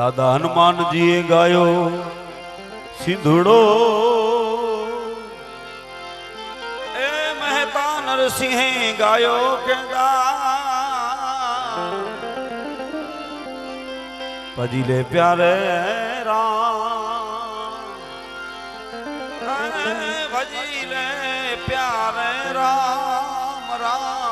દાદા હનુમાનજીએ ગાયો સિંધુડો. એ મહેતા નરસિંહે ગાયો કે ભજી લે પ્યારે રામ. ભજી લે પ્યારે રામ રામ.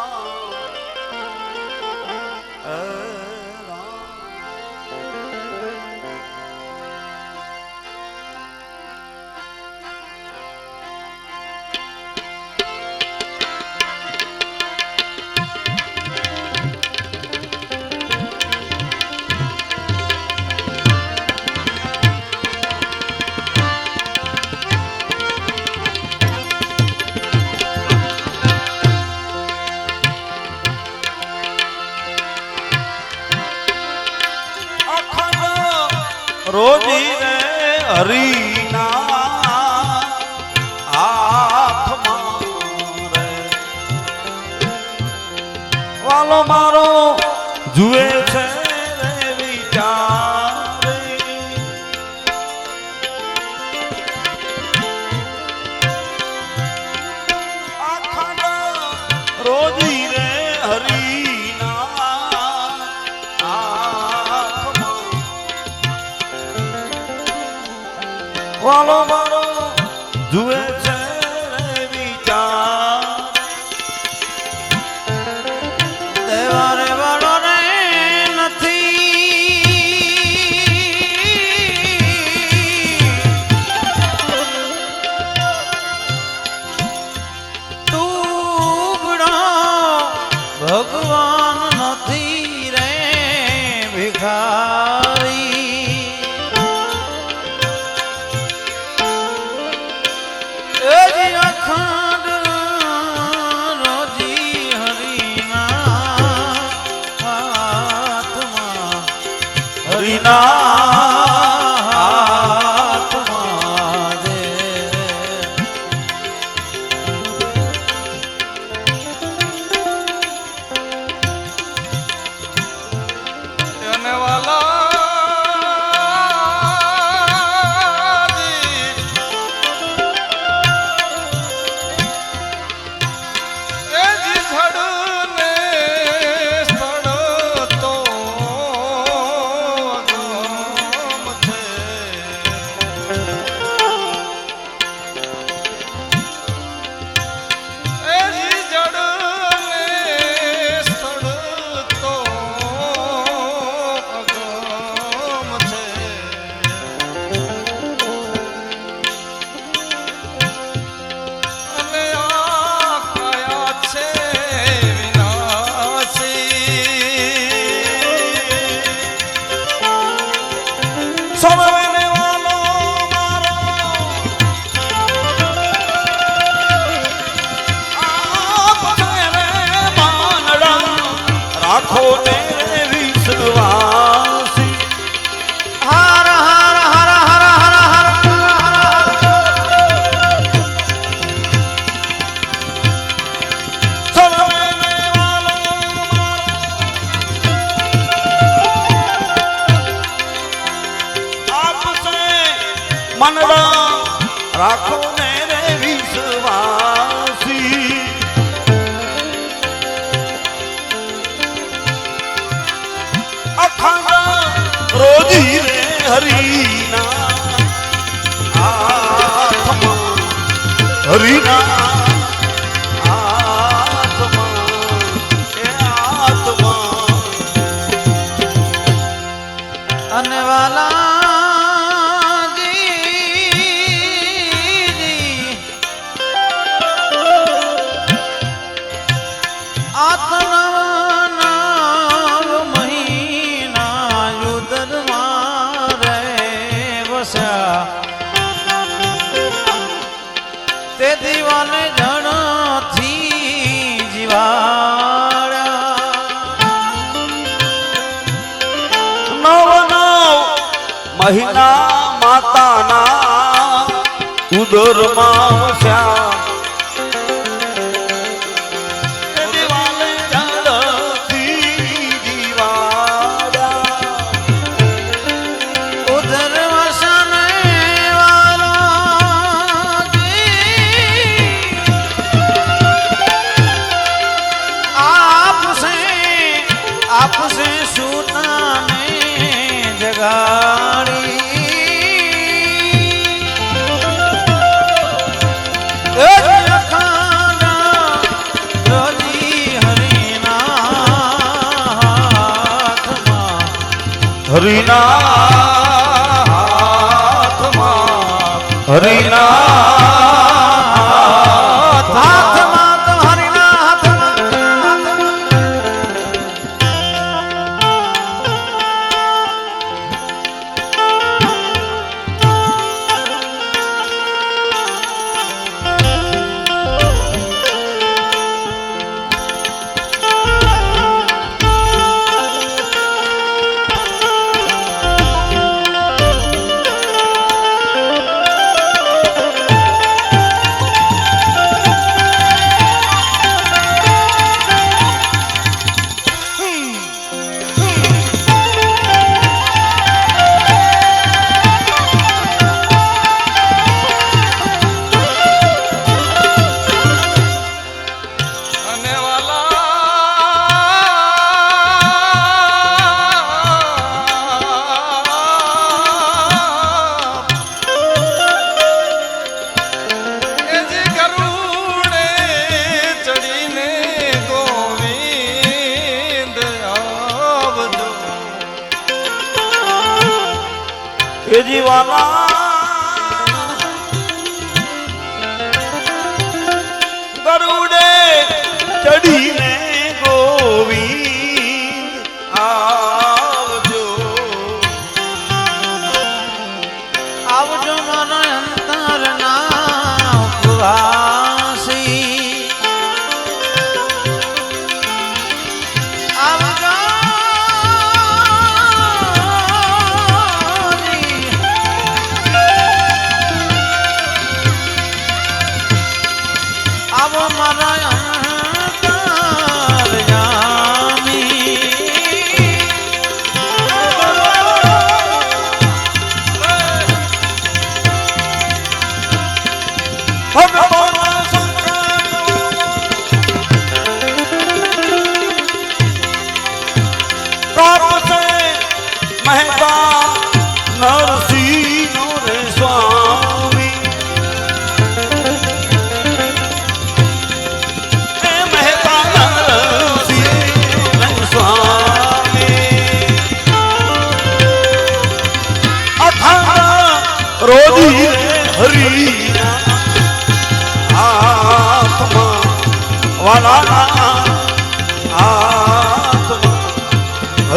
વાલો મારો. જુએ 나 જોરમાં શ્યા હરિના હાથમાં હરિના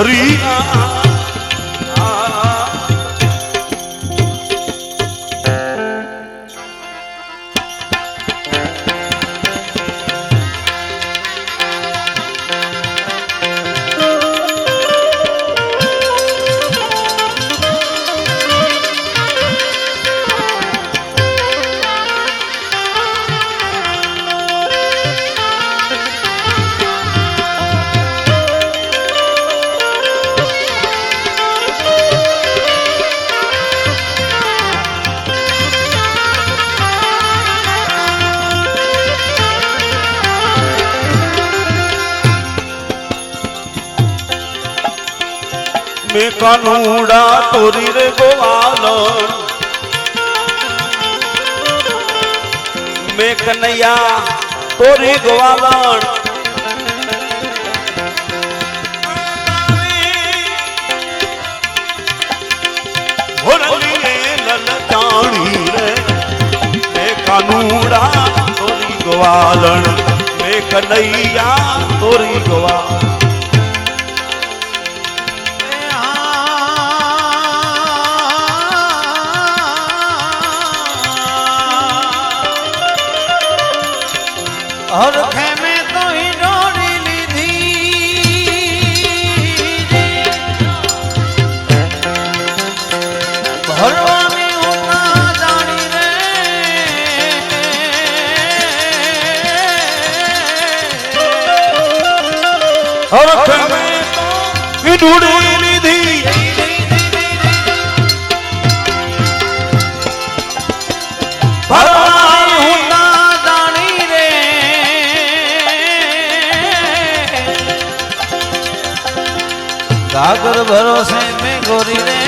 હરિના તોરી રે ગોવાલ. મેં કનૈયા તોરી ગોવાલણ. હોરલીએ લલચાણી રે. મેં કાનુડા તોરી ગોવાલણ. મેં કનૈયા તોરી ગોવાલ. વીંઢુડી લીધી ભરવાની હું ના જાણી રે ગાગર ભરોસે મેં ગોરી રે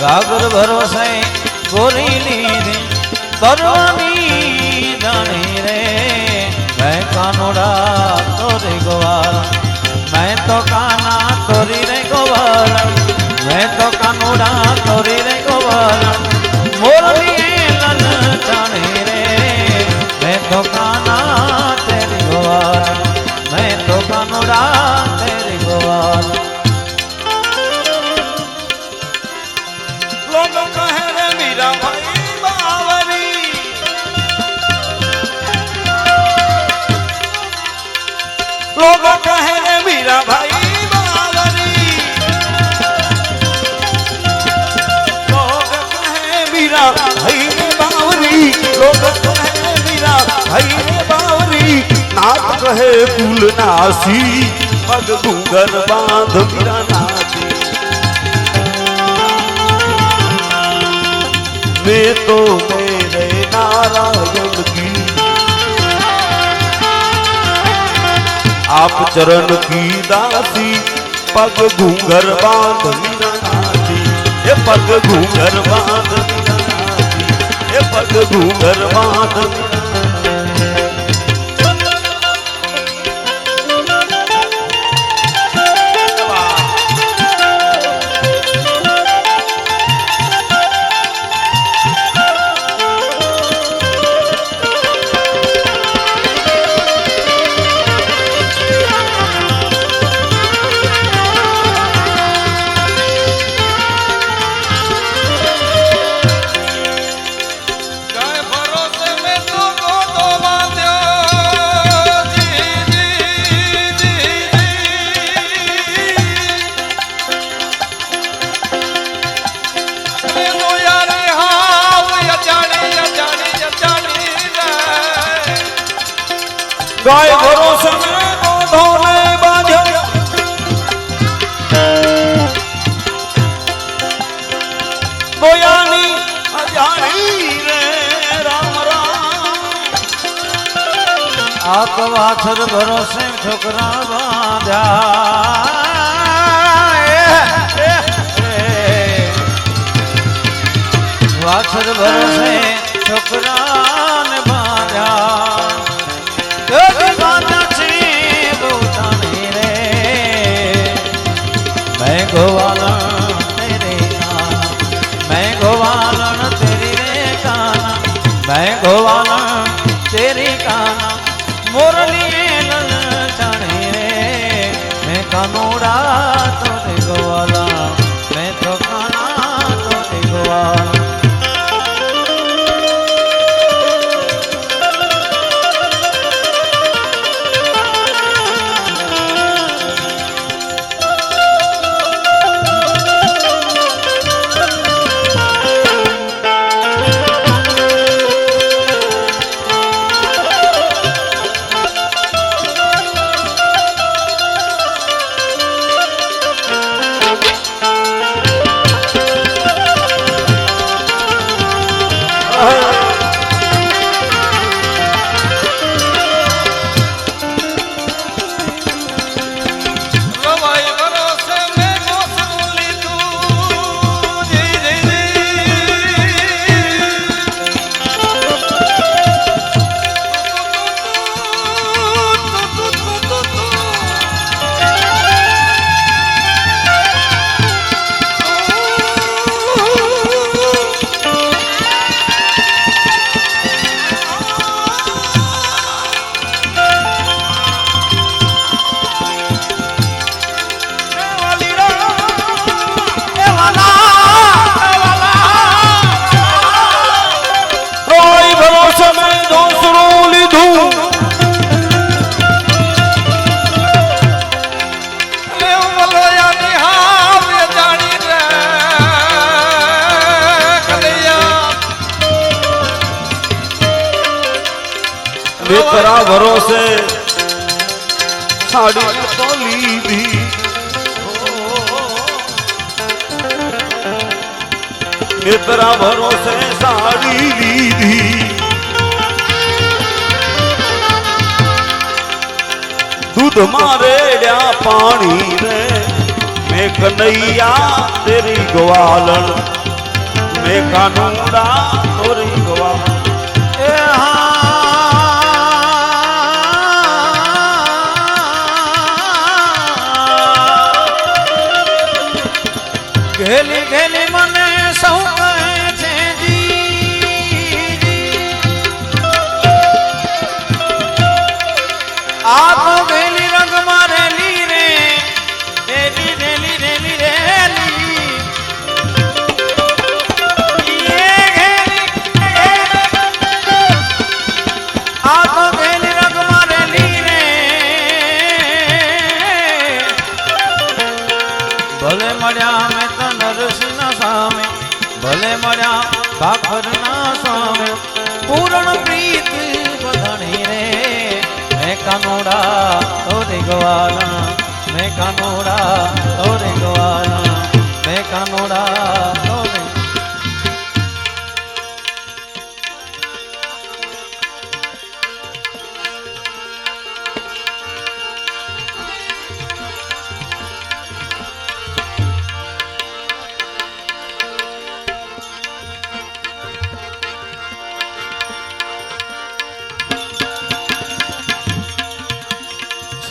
ગાગર ભરોસે ગોરી લીધી કરવાની જાણી રે કાનોડા તો કાના તોરી રે ગોવાળ મેં તો કાનુડા તોરી રે ગોવાળ મોરલી લન જાણે રે મેં તો बारी, नाथ कहे कुल नासी पग बाँध नाची मैं तो मेरे नारायण की। आप चरण की दासी, पग घूंघर बाँध मीनाजी ये पग घूंघर बाँध मीनाजी ये पग घूंघर बाँध ગાય ભરો સને બાંધ્યો. ગોયાની અજાણી રે રામ રામ. આ તો વાછર ભરોસે છોકરા બાંધ્યા. વાછર ભરોસે દૂધમાં રેડ્યા પાણી રે. મેં કનૈયા તેરી ગ્વાલણ. મેં કાનુડા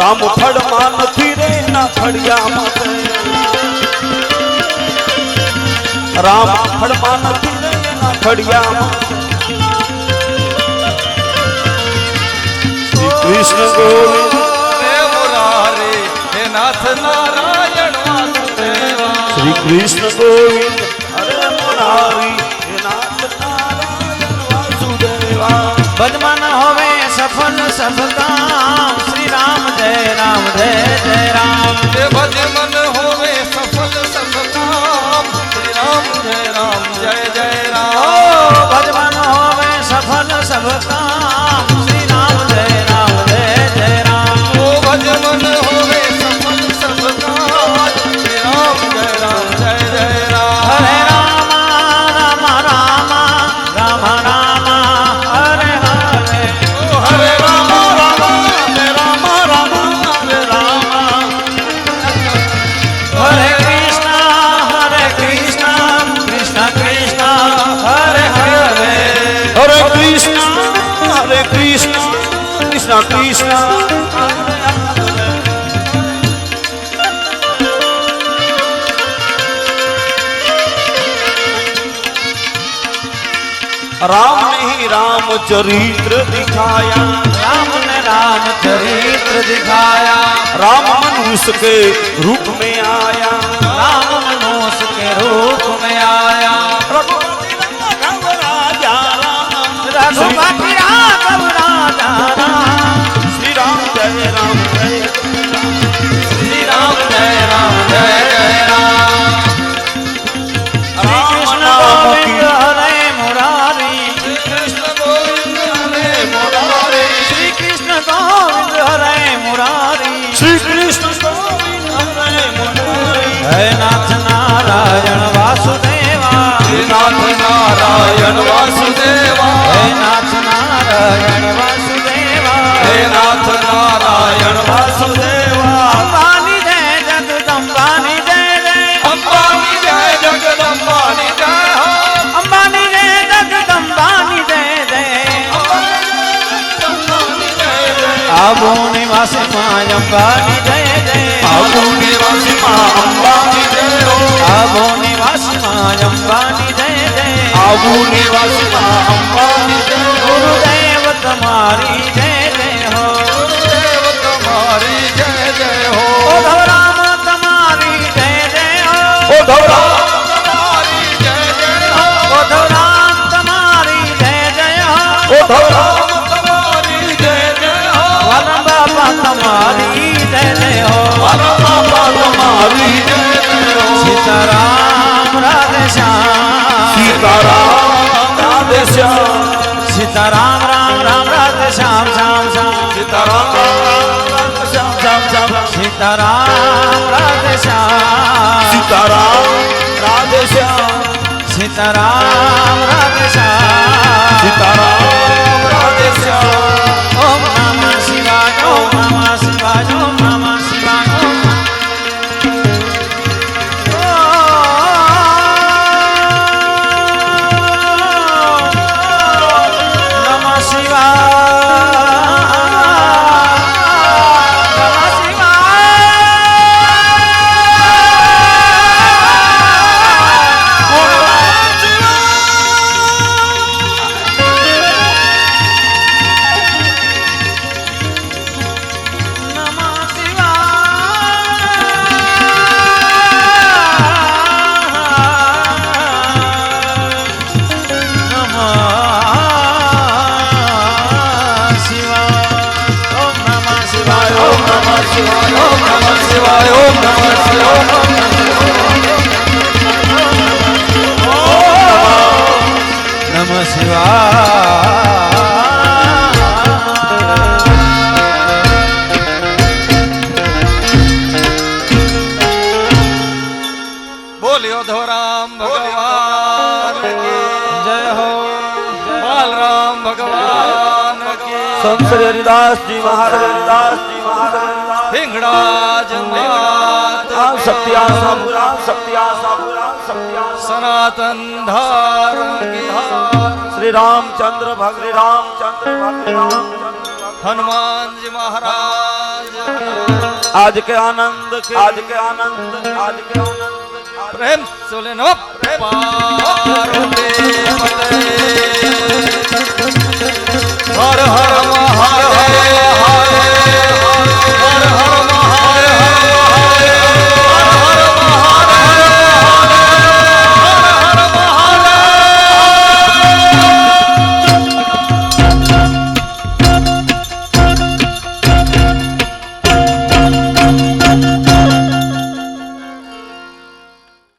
રામ ફળમાં નથી રે ના ફળિયામાં રામ ફળમાં નથી રે ના ફળિયામાં કૃષ્ણ ગોવિંદ મુરારી હે નાથ નારાયણ વાસુદેવા. શ્રી કૃષ્ણ ગોવિંદ હરે મુરારી હે નાથ નારાયણ વાસુદેવા. સફલ કામ શ્રી રામ જય રામ જય જય રામ. ભજ મન હોવે સફલ કામ શ્રી રામ જય રામ જય જય રામ. ભજમન હોવે સફલ સબ चरित्र दिखाया, राम ने राम चरित्र दिखाया। राम मनुष्य के रूप में आया, राम मनुष्य के रूप में आया। આબુ નિવાસી માં અંબાની જય જય આબુ નિવાસીમાં અંબાની જય હો આબુ નિવાસી માં અંબાની જય જય આબુ નિવાસીમાં અંબાની જય હો ગુરુદેવ તમારી જય જય હો સીતારામ રાધે શ્યામ શિવાય ઓમ નમઃ શિવાય નમઃ શિવાય બોલ્યો ધોરામ ભગવાન. જય હો. બાલરામ ભગવાન સંત હરિદાસજી મહારાજ. હરિદાસજી सत्या सत्या सत्या सनातन धार श्री रामचंद्र भगरी रामचंद्र हनुमान जी महाराज। आज के आनंद के आज के आनंद आज के आनंद प्रेम सोले नम। प्रेम हर हर हर हर हर